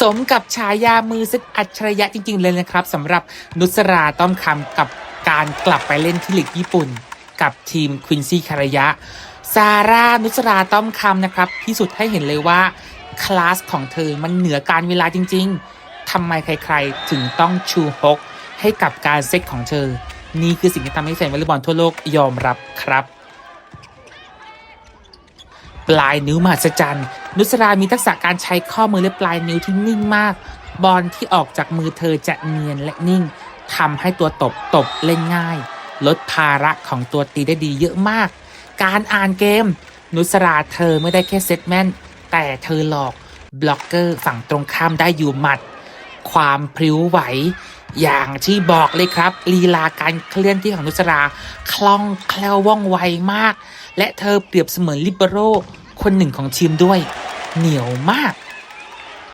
สมกับฉายามือซึกอัจฉริยะจริง ๆ เลยนะครับสำหรับนุสราต้อมคำกับการกลับไปเล่นที่ลีกญี่ปุ่น กับทีมควินซี่คารยะ ซาร่านุสราต้อมคำนะครับพิสูจน์ให้เห็นเลยว่า คลาสของเธอมันเหนือการเวลาจริง ๆทำไมใครๆ ถึงต้องชูฮกให้กับการเซ็ตของเธอ นี่คือสิ่งที่ทำให้แฟนวอลเลย์บอลทั่วโลกยอมรับครับ ปลายนิ้วมหัศจรรย์ นุสรามีทักษะการใช้ข้อมือและปลายนิ้วที่นิ่งมาก บอลที่ออกจากมือเธอจะเนียนและนิ่งทำให้ตัวตบตบเล่นง่าย ลดภาระของตัวตีได้ดีเยอะมาก การอ่านเกม นุสราเธอไม่ได้แค่เซตแม่นแต่เธอหลอกบล็อกเกอร์ฝั่งตรงข้ามได้อยู่หมัด ความพริ้วไหว อย่างที่บอกเลยครับ ลีลาการเคลื่อนที่ของนุสราคล่องแคล่วว่องไวมาก และเธอเปรียบเสมือนลิเบโรคนหนึ่งของทีมด้วย 牛妈儿。